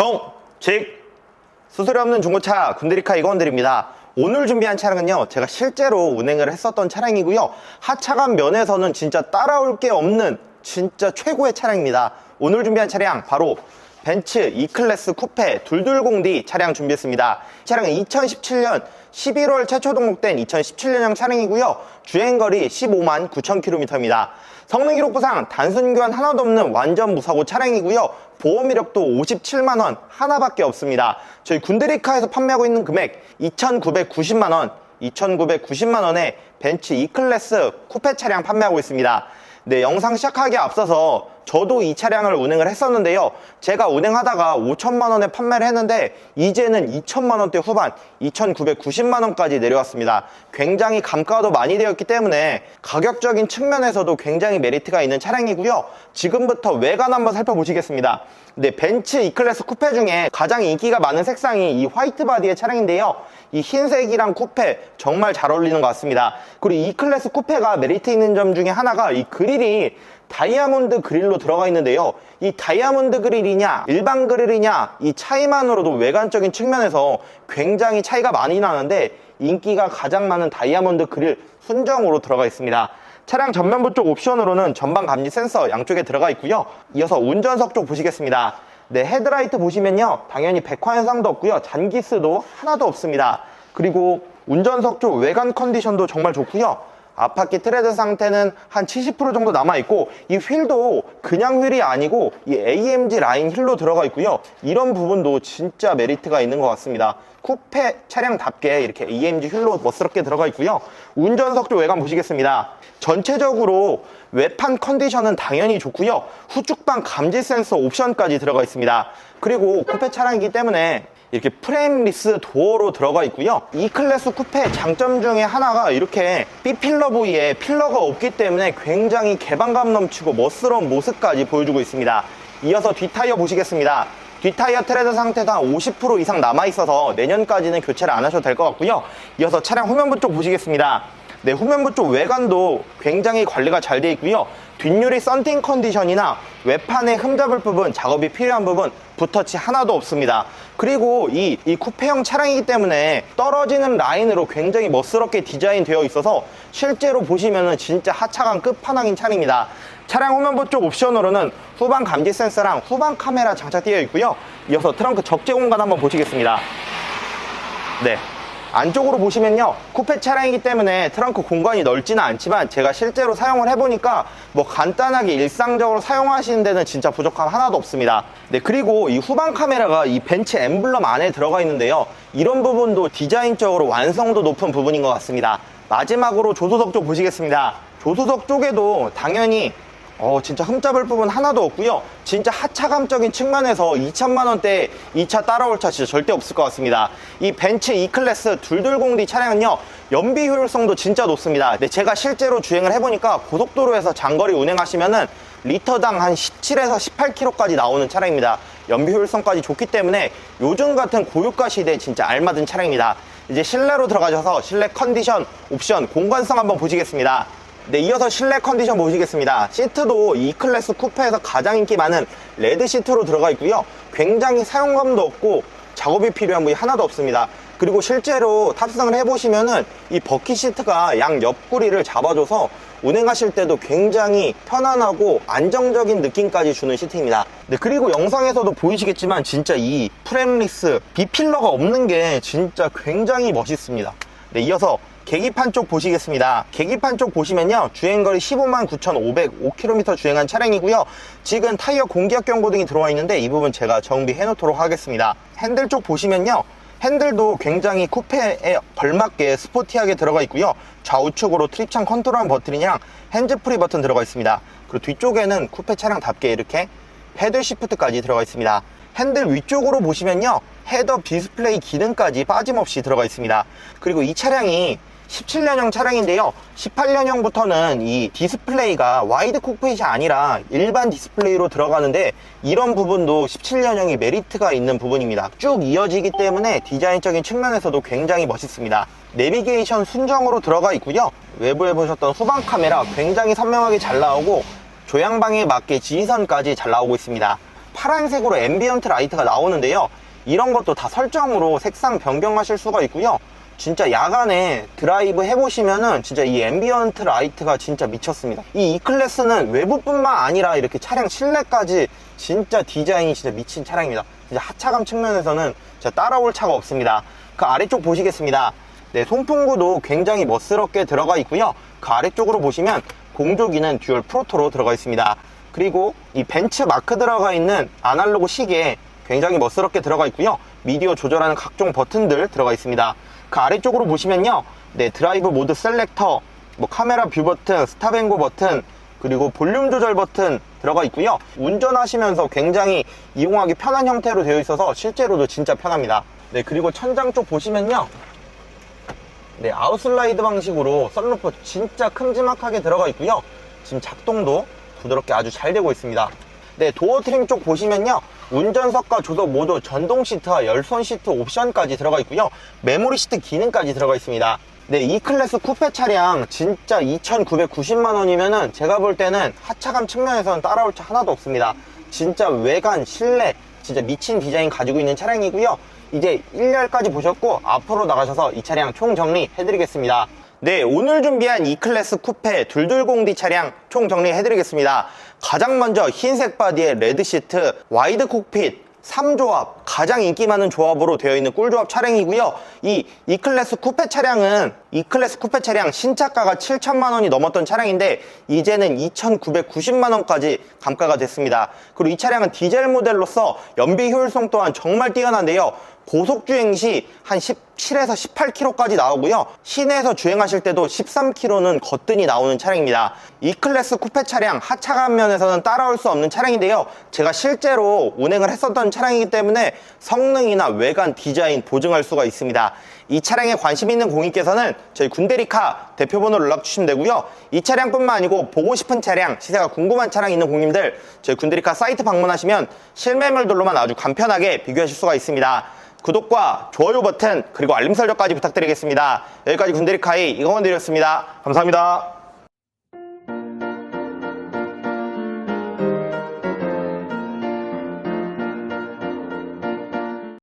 정직 수수료 없는 중고차 군드리카 이건드립니다. 오늘 준비한 차량은요, 제가 실제로 운행을 했었던 차량이고요. 하차감 면에서는 진짜 따라올 게 없는 진짜 최고의 차량입니다. 오늘 준비한 차량 바로 벤츠 E클래스 쿠페 둘둘공디 차량 준비했습니다. 이 차량은 2017년 11월 최초 등록된 2017년형 차량이고요. 주행거리 15만 9천 킬로미터입니다. 성능 기록 부상 단순 교환 하나도 없는 완전 무사고 차량이고요. 보험 이력도 57만 원 하나밖에 없습니다. 저희 군데리카에서 판매하고 있는 금액 2,990만 원, 2,990만 원에 벤츠 E클래스 쿠페 차량 판매하고 있습니다. 네, 영상 시작하기 앞서서 저도 이 차량을 운행을 했었는데요. 제가 운행하다가 5천만 원에 판매를 했는데 이제는 2천만 원대 후반, 2,990만 원까지 내려왔습니다. 굉장히 감가도 많이 되었기 때문에 가격적인 측면에서도 굉장히 메리트가 있는 차량이고요. 지금부터 외관 한번 살펴보시겠습니다. 네, 벤츠 E클래스 쿠페 중에 가장 인기가 많은 색상이 이 화이트 바디의 차량인데요. 이 흰색이랑 쿠페 정말 잘 어울리는 것 같습니다. 그리고 E클래스 쿠페가 메리트 있는 점 중에 하나가 이 그릴이 다이아몬드 그릴로 들어가 있는데요. 이 다이아몬드 그릴이냐, 일반 그릴이냐, 이 차이만으로도 외관적인 측면에서 굉장히 차이가 많이 나는데 인기가 가장 많은 다이아몬드 그릴 순정으로 들어가 있습니다. 차량 전면부 쪽 옵션으로는 전방 감지 센서 양쪽에 들어가 있고요. 이어서 운전석 쪽 보시겠습니다. 네, 헤드라이트 보시면요. 당연히 백화 현상도 없고요. 잔기스도 하나도 없습니다. 그리고 운전석 쪽 외관 컨디션도 정말 좋고요. 앞바퀴 트레드 상태는 한 70% 정도 남아있고 이 휠도 그냥 휠이 아니고 이 AMG 라인 휠로 들어가 있고요. 이런 부분도 진짜 메리트가 있는 것 같습니다. 쿠페 차량답게 이렇게 AMG 휠로 멋스럽게 들어가 있고요. 운전석 쪽 외관 보시겠습니다. 전체적으로 외판 컨디션은 당연히 좋고요. 후측방 감지 센서 옵션까지 들어가 있습니다. 그리고 쿠페 차량이기 때문에 이렇게 프레임리스 도어로 들어가 있고요. 이 클래스 쿠페 장점 중에 하나가 이렇게 B필러 부위에 필러가 없기 때문에 굉장히 개방감 넘치고 멋스러운 모습까지 보여주고 있습니다. 이어서 뒷타이어 보시겠습니다. 뒷타이어 트레드 상태가 50% 이상 남아있어서 내년까지는 교체를 안 하셔도 될 것 같고요. 이어서 차량 후면부 쪽 보시겠습니다. 네, 후면부 쪽 외관도 굉장히 관리가 잘 되어 있고요. 뒷유리 썬팅 컨디션이나 외판에 흠잡을 부분, 작업이 필요한 부분, 붓터치 하나도 없습니다. 그리고 이, 이 쿠페형 차량이기 때문에 떨어지는 라인으로 굉장히 멋스럽게 디자인 되어 있어서 실제로 보시면은 진짜 하차감 끝판왕인 차량입니다. 차량 후면부 쪽 옵션으로는 후방 감지 센서랑 후방 카메라 장착되어 있고요. 이어서 트렁크 적재 공간 한번 보시겠습니다. 네. 안쪽으로 보시면요 쿠페 차량이기 때문에 트렁크 공간이 넓지는 않지만 제가 실제로 사용을 해보니까 뭐 간단하게 일상적으로 사용하시는 데는 진짜 부족함 하나도 없습니다. 네 그리고 이 후방 카메라가 이 벤츠 엠블럼 안에 들어가 있는데요 이런 부분도 디자인적으로 완성도 높은 부분인 것 같습니다. 마지막으로 조수석 쪽 보시겠습니다. 조수석 쪽에도 당연히 어, 진짜 흠잡을 부분 하나도 없고요. 진짜 하차감적인 측면에서 2천만 원대 2차 따라올 차 진짜 절대 없을 것 같습니다. 이 벤츠 E클래스 둘둘공디 차량은요. 연비 효율성도 진짜 높습니다. 네, 제가 실제로 주행을 해보니까 고속도로에서 장거리 운행하시면은 리터당 한 17에서 18km까지 나오는 차량입니다. 연비 효율성까지 좋기 때문에 요즘 같은 고유가 시대에 진짜 알맞은 차량입니다. 이제 실내로 들어가셔서 실내 컨디션, 옵션, 공간성 한번 보시겠습니다. 네, 이어서 실내 컨디션 보시겠습니다. 시트도 E클래스 쿠페에서 가장 인기 많은 레드 시트로 들어가 있고요. 굉장히 사용감도 없고 작업이 필요한 부위 하나도 없습니다. 그리고 실제로 탑승을 해보시면은 이 버킷 시트가 양 옆구리를 잡아줘서 운행하실 때도 굉장히 편안하고 안정적인 느낌까지 주는 시트입니다. 네, 그리고 영상에서도 보이시겠지만 진짜 이 프렘리스 비필러가 없는 게 진짜 굉장히 멋있습니다. 네, 이어서 계기판 쪽 보시겠습니다. 계기판 쪽 보시면요. 주행거리 15만 9,505km 주행한 차량이고요. 지금 타이어 공기압 경고등이 들어와 있는데 이 부분 제가 정비해 놓도록 하겠습니다. 핸들 쪽 보시면요. 핸들도 굉장히 쿠페에 걸맞게 스포티하게 들어가 있고요. 좌우측으로 트립창 컨트롤한 버튼이랑 핸즈프리 버튼 들어가 있습니다. 그리고 뒤쪽에는 쿠페 차량답게 이렇게 패들 시프트까지 들어가 있습니다. 핸들 위쪽으로 보시면요. 헤더 디스플레이 기능까지 빠짐없이 들어가 있습니다. 그리고 이 차량이 17년형 차량인데요. 18년형부터는 이 디스플레이가 와이드 콕핏이 아니라 일반 디스플레이로 들어가는데 이런 부분도 17년형이 메리트가 있는 부분입니다. 쭉 이어지기 때문에 디자인적인 측면에서도 굉장히 멋있습니다. 내비게이션 순정으로 들어가 있고요. 외부에 보셨던 후방 카메라 굉장히 선명하게 잘 나오고 조향방에 맞게 지휘선까지 잘 나오고 있습니다. 파란색으로 앰비언트 라이트가 나오는데요. 이런 것도 다 설정으로 색상 변경하실 수가 있고요. 진짜 야간에 드라이브 해보시면은 진짜 이 앰비언트 라이트가 진짜 미쳤습니다. 이 E클래스는 외부뿐만 아니라 이렇게 차량 실내까지 진짜 디자인이 진짜 미친 차량입니다. 진짜 하차감 측면에서는 진짜 따라올 차가 없습니다. 그 아래쪽 보시겠습니다. 네, 송풍구도 굉장히 멋스럽게 들어가 있고요. 그 아래쪽으로 보시면 공조기는 듀얼 프로토로 들어가 있습니다. 그리고 이 벤츠 마크 들어가 있는 아날로그 시계 굉장히 멋스럽게 들어가 있고요. 미디어 조절하는 각종 버튼들 들어가 있습니다. 그 아래쪽으로 보시면요. 네, 드라이브 모드 셀렉터, 뭐 카메라 뷰 버튼, 스탑앤고 버튼, 그리고 볼륨 조절 버튼 들어가 있고요. 운전하시면서 굉장히 이용하기 편한 형태로 되어 있어서 실제로도 진짜 편합니다. 네, 그리고 천장 쪽 보시면요. 네, 아웃슬라이드 방식으로 썬루프 진짜 큼지막하게 들어가 있고요. 지금 작동도 부드럽게 아주 잘 되고 있습니다. 네, 도어 트림 쪽 보시면요. 운전석과 조석 모두 전동 시트와 열선 시트 옵션까지 들어가 있고요. 메모리 시트 기능까지 들어가 있습니다. 네, 이 클래스 쿠페 차량 진짜 2,990만 원이면은 제가 볼 때는 하차감 측면에서는 따라올 차 하나도 없습니다. 진짜 외관, 실내, 진짜 미친 디자인 가지고 있는 차량이고요. 이제 1열까지 보셨고 앞으로 나가셔서 이 차량 총 정리 해드리겠습니다. 네, 오늘 준비한 E클래스 쿠페 둘둘공디 차량 총 정리해드리겠습니다. 가장 먼저 흰색 바디에 레드 시트, 와이드 콕핏, 3조합, 가장 인기 많은 조합으로 되어 있는 꿀조합 차량이고요. 이 E클래스 쿠페 차량은 E클래스 쿠페 차량 신차가가 7천만 원이 넘었던 차량인데 이제는 2,990만 원까지 감가가 됐습니다. 그리고 이 차량은 디젤 모델로서 연비 효율성 또한 정말 뛰어난데요. 고속 주행 시 한 17에서 18km까지 나오고요. 시내에서 주행하실 때도 13km는 거뜬히 나오는 차량입니다. 이 클래스 쿠페 차량 하차감 면에서는 따라올 수 없는 차량인데요. 제가 실제로 운행을 했었던 차량이기 때문에 성능이나 외관 디자인 보증할 수가 있습니다. 이 차량에 관심 있는 고객께서는 저희 군대리카 대표번호로 연락 주시면 되고요. 이 차량뿐만 아니고 보고 싶은 차량, 시세가 궁금한 차량 있는 고객님들 저희 군대리카 사이트 방문하시면 실매물들로만 아주 간편하게 비교하실 수가 있습니다. 구독과 좋아요 버튼 그리고 알림 설정까지 부탁드리겠습니다. 여기까지 군대리카의 이광원 드렸습니다. 감사합니다.